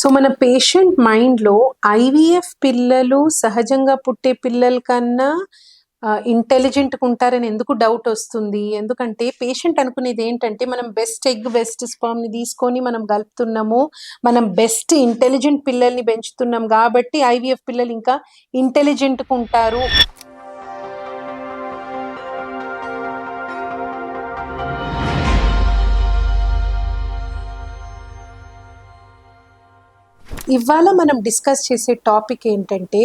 So మన patient మైండ్లో IVF పిల్లలు సహజంగా పుట్టే పిల్లల కన్నా ఇంటెలిజెంట్గా ఉంటారని ఎందుకు డౌట్ వస్తుంది? ఎందుకంటే పేషెంట్ అనుకునేది ఏంటంటే మనం బెస్ట్ ఎగ్ బెస్ట్ స్పామ్ని తీసుకొని మనం కలుపుతున్నాము. మనం బెస్ట్ ఇంటెలిజెంట్ పిల్లల్ని పెంచుతున్నాం. కాబట్టి ఐవీఎఫ్ పిల్లలు ఇంకా ఇంటెలిజెంట్గా ఉంటారు. ఇవాళ మనం డిస్కస్ చేసే టాపిక్ ఏంటంటే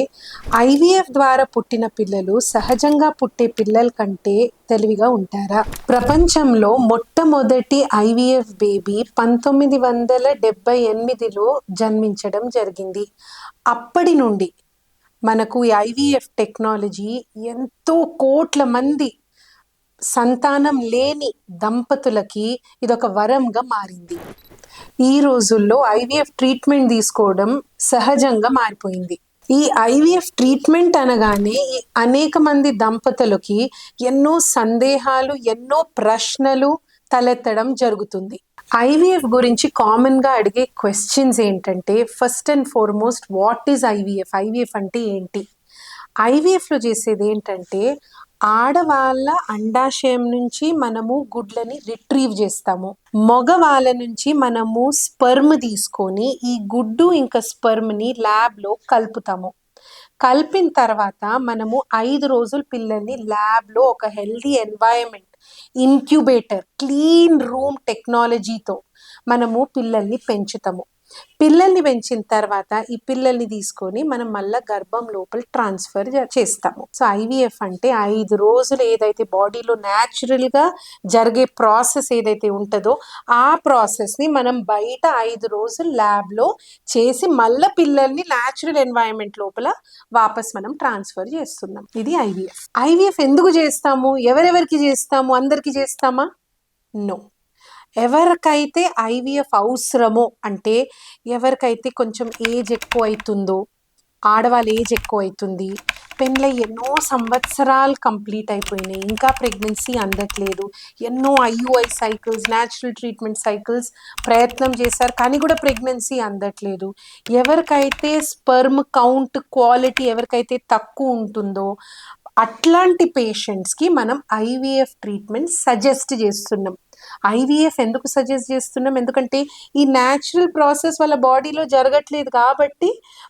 ఐవీఎఫ్ ద్వారా పుట్టిన పిల్లలు సహజంగా పుట్టే పిల్లల కంటే తెలివిగా ఉంటారా? ప్రపంచంలో మొట్టమొదటి ఐవీఎఫ్ బేబీ పంతొమ్మిది వందల డెబ్బై ఎనిమిదిలో జన్మించడం జరిగింది. అప్పటి నుండి మనకు ఈ ఐవీఎఫ్ టెక్నాలజీ ఎంతో కోట్ల మంది సంతానం లేని దంపతులకి ఇదొక వరంగా మారింది. ఈ రోజుల్లో ఐవీఎఫ్ ట్రీట్మెంట్ తీసుకోవడం సహజంగా మారిపోయింది. ఈ ఐవీఎఫ్ ట్రీట్మెంట్ అనగానే ఈ అనేక మంది దంపతులకి ఎన్నో సందేహాలు ఎన్నో ప్రశ్నలు తలెత్తడం జరుగుతుంది. ఐవీఎఫ్ గురించి కామన్గా అడిగే క్వశ్చన్స్ ఏంటంటే first and foremost what is IVF? IVF అంటే ఏంటి? ఐవీఎఫ్లో చేసేది ఏంటంటే ఆడవాళ్ళ అండాశయం నుంచి మనము గుడ్లని రిట్రీవ్ చేస్తాము. మగవాళ్ళ నుంచి మనము స్పర్మ్ తీసుకొని ఈ గుడ్డు ఇంకా స్పర్మ్ని ల్యాబ్లో కలుపుతాము. కలిపిన తర్వాత మనము ఐదు రోజులు పిల్లల్ని ల్యాబ్లో ఒక healthy environment incubator clean room టెక్నాలజీతో మనము పిల్లల్ని పెంచుతాము. పిల్లల్ని పెంచిన తర్వాత ఈ పిల్లల్ని తీసుకొని మనం మళ్ళీ గర్భం లోపల ట్రాన్స్ఫర్ చేస్తాము. సో ఐవీఎఫ్ అంటే ఐదు రోజులు ఏదైతే బాడీలో న్యాచురల్గా జరిగే ప్రాసెస్ ఏదైతే ఉంటుందో ఆ ప్రాసెస్ని మనం బయట ఐదు రోజులు ల్యాబ్లో చేసి మళ్ళీ పిల్లల్ని న్యాచురల్ ఎన్వైరన్మెంట్ లోపల వాపస్ మనం ట్రాన్స్ఫర్ చేస్తున్నాం. ఇది ఐవీఎఫ్. ఐవీఎఫ్ ఎందుకు చేస్తాము? ఎవరెవరికి చేస్తాము? అందరికీ చేస్తామా? నో. ఎవరికైతే ఐవీఎఫ్ అవసరమో అంటే ఎవరికైతే కొంచెం ఏజ్ ఎక్కువ అవుతుందో ఆడవాళ్ళ ఏజ్ ఎక్కువ అవుతుంది పెళ్ళై ఎన్నో సంవత్సరాలు కంప్లీట్ అయిపోయినాయి ఇంకా ప్రెగ్నెన్సీ అందట్లేదు ఎన్నో IUI cycles natural treatment cycles ప్రయత్నం చేశారు కానీ కూడా ప్రెగ్నెన్సీ అందట్లేదు. ఎవరికైతే స్పర్మ్ కౌంట్ క్వాలిటీ ఎవరికైతే తక్కువ ఉంటుందో అట్లాంటి పేషెంట్స్కి మనం ఐవీఎఫ్ ట్రీట్మెంట్ సజెస్ట్ చేస్తున్నాం. ఐవీఎఫ్ ఎందుకు సజెస్ట్ చేస్తున్నాం? ఎందుకంటే ఈ న్యాచురల్ ప్రాసెస్ వాళ్ళ బాడీలో జరగట్లేదు కాబట్టి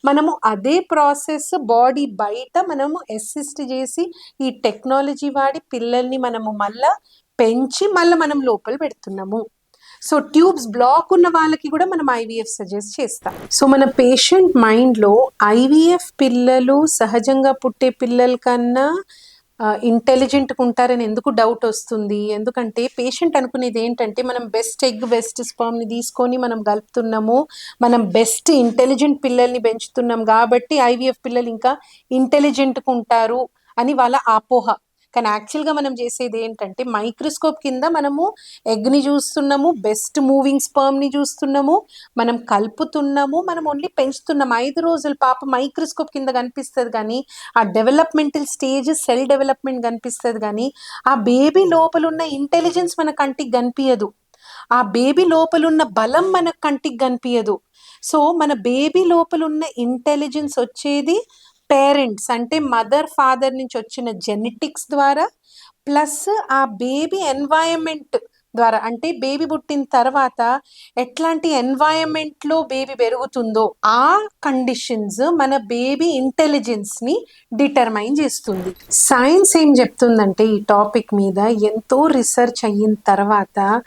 మనము అదే ప్రాసెస్ బాడీ బయట మనము అసిస్ట్ చేసి ఈ టెక్నాలజీ వాడి పిల్లల్ని మనము మళ్ళా పెంచి మళ్ళీ మనం లోపల పెడుతున్నాము. సో ట్యూబ్స్ బ్లాక్ ఉన్న వాళ్ళకి కూడా మనం ఐవీఎఫ్ సజెస్ట్ చేస్తాం. సో మన పేషెంట్ మైండ్లో ఐవీఎఫ్ పిల్లలు సహజంగా పుట్టే పిల్లల కన్నా ఇంటెలిజెంట్గా ఉంటారని ఎందుకు డౌట్ వస్తుంది? ఎందుకంటే పేషెంట్ అనుకునేది ఏంటంటే మనం బెస్ట్ ఎగ్ బెస్ట్ స్పామ్ని తీసుకొని మనం కలుపుతున్నాము మనం బెస్ట్ ఇంటెలిజెంట్ పిల్లల్ని పెంచుతున్నాం కాబట్టి ఐవీఎఫ్ పిల్లలు ఇంకా ఇంటెలిజెంట్గా ఉంటారు అని వాళ్ళ ఆపోహ కానీ యాక్చువల్గా మనం చేసేది ఏంటంటే మైక్రోస్కోప్ కింద మనము ఎగ్ని చూస్తున్నాము బెస్ట్ మూవింగ్ స్పర్మ్ని చూస్తున్నాము మనం కలుపుతున్నాము మనం ఓన్లీ పెంచుతున్నాము. ఐదు రోజుల పాప మైక్రోస్కోప్ కింద కనిపిస్తుంది కానీ ఆ డెవలప్మెంటల్ స్టేజ్ సెల్ డెవలప్మెంట్ కనిపిస్తుంది కానీ ఆ బేబీ లోపల ఉన్న ఇంటెలిజెన్స్ మన కంటికి కనిపించదు ఆ బేబీ లోపల ఉన్న బలం మన కంటికి కనిపించదు సో మన బేబీ లోపల ఉన్న ఇంటెలిజెన్స్ వచ్చేది పేరెంట్స్ అంటే మదర్ ఫాదర్ నుంచి వచ్చిన జెనెటిక్స్ ద్వారా ప్లస్ ఆ బేబీ ఎన్వైరన్మెంట్ ద్వారా. అంటే బేబీ పుట్టిన తర్వాత ఎట్లాంటి ఎన్వైరన్మెంట్లో బేబీ పెరుగుతుందో ఆ కండిషన్స్ మన బేబీ ఇంటెలిజెన్స్ని డిటర్మైన్ చేస్తుంది. సైన్స్ ఏం చెప్తుందంటే ఈ టాపిక్ మీద ఎంతో రీసెర్చ్ అయిన తర్వాత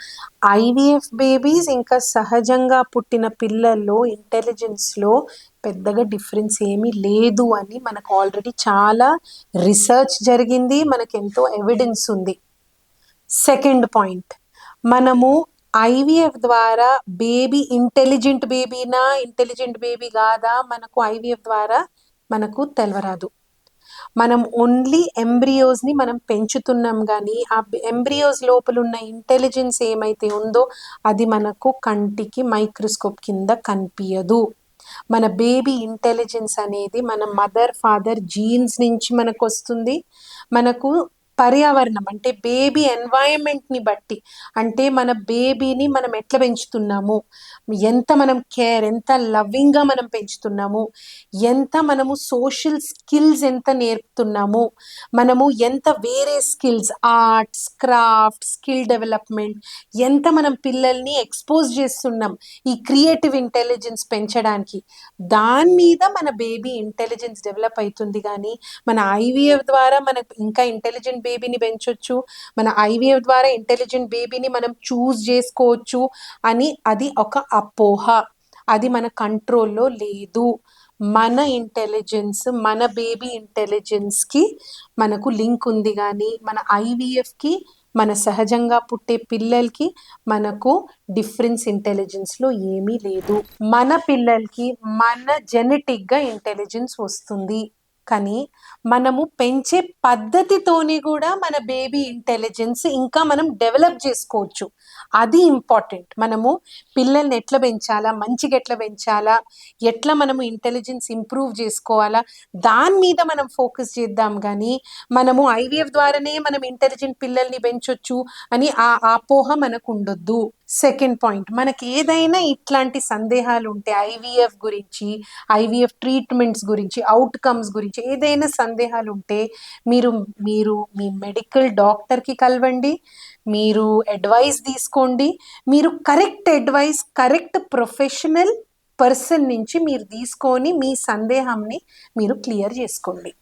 ఐవీఎఫ్ బేబీస్ ఇంకా సహజంగా పుట్టిన పిల్లల్లో ఇంటెలిజెన్స్లో పెద్దగా డిఫరెన్స్ ఏమీ లేదు అని మనకు ఆల్రెడీ చాలా రీసెర్చ్ జరిగింది. మనకు ఎంతో ఎవిడెన్స్ ఉంది. Second point. మనము ఐవీఎఫ్ ద్వారా బేబీ ఇంటెలిజెంట్ బేబీనా ఇంటెలిజెంట్ బేబీ కాదా మనకు ఐవీఎఫ్ ద్వారా మనకు తెలవరాదు. మనం ఓన్లీ ఎంబ్రియోస్ని మనం పెంచుతున్నాం కానీ ఆ ఎంబ్రియోస్ లోపల ఉన్న ఇంటెలిజెన్స్ ఏమైతే ఉందో అది మనకు కంటికి మైక్రోస్కోప్ కింద కనిపించదు మన బేబీ ఇంటెలిజెన్స్ అనేది మన మదర్ ఫాదర్ జీన్స్ నుంచి మనకు వస్తుంది మనకు పర్యావరణం అంటే బేబీ ఎన్వైరన్మెంట్ని బట్టి. అంటే మన బేబీని మనం ఎట్లా పెంచుతున్నాము? ఎంత మనం కేర్ ఎంత లవ్వింగ్గా మనం పెంచుతున్నాము? ఎంత మనము సోషల్ స్కిల్స్ ఎంత నేర్పుతున్నాము? మనము ఎంత వేరే skills arts craft skill development ఎంత మనం పిల్లల్ని ఎక్స్పోజ్ చేస్తున్నాం ఈ క్రియేటివ్ ఇంటెలిజెన్స్ పెంచడానికి. దాని మీద మన బేబీ ఇంటెలిజెన్స్ డెవలప్ అవుతుంది కానీ మన ఐవీఎఫ్ ద్వారా మనకు ఇంకా ఇంటెలిజెంట్ బేబీని పెంచొచ్చు మన ఐవీఎఫ్ ద్వారా ఇంటెలిజెంట్ బేబీని మనం చూస్ చేసుకోవచ్చు అని అది ఒక అపోహ. అది మన కంట్రోల్లో లేదు. మన ఇంటెలిజెన్స్ మన బేబీ ఇంటెలిజెన్స్కి మనకు లింక్ ఉంది కానీ మన ఐవీఎఫ్కి మన సహజంగా పుట్టే పిల్లలకి మనకు డిఫరెన్స్ ఇంటెలిజెన్స్లో ఏమీ లేదు. మన పిల్లలకి మన జెనెటిక్గా ఇంటెలిజెన్స్ వస్తుంది. కానీ మనము పెంచే పద్ధతితోని కూడా మన బేబీ ఇంటెలిజెన్స్ ఇంకా మనం డెవలప్ చేసుకోవచ్చు. అది ఇంపార్టెంట్. మనము పిల్లల్ని ఎట్లా పెంచాలా? మంచిగా ఎట్లా పెంచాలా? ఎట్లా మనము ఇంటెలిజెన్స్ ఇంప్రూవ్ చేసుకోవాలా? దాని మీద మనం ఫోకస్ చేద్దాం కానీ మనము ఐవీఎఫ్ ద్వారానే మనం ఇంటెలిజెంట్ పిల్లల్ని పెంచొచ్చు అని ఆ అపోహ మనకు ఉండొద్దు. Second point. మనకి ఏదైనా ఇట్లాంటి సందేహాలు ఉంటే ఐవీఎఫ్ గురించి ఐవీఎఫ్ ట్రీట్మెంట్స్ గురించి అవుట్కమ్స్ గురించి ఏదైనా సందేహాలు ఉంటే మీరు మీరు మీ మెడికల్ డాక్టర్కి కలవండి. మీరు అడ్వైస్ తీసుకోండి. మీరు correct advice correct professional person నుంచి మీరు తీసుకొని మీ సందేహాన్ని మీరు క్లియర్ చేసుకోండి.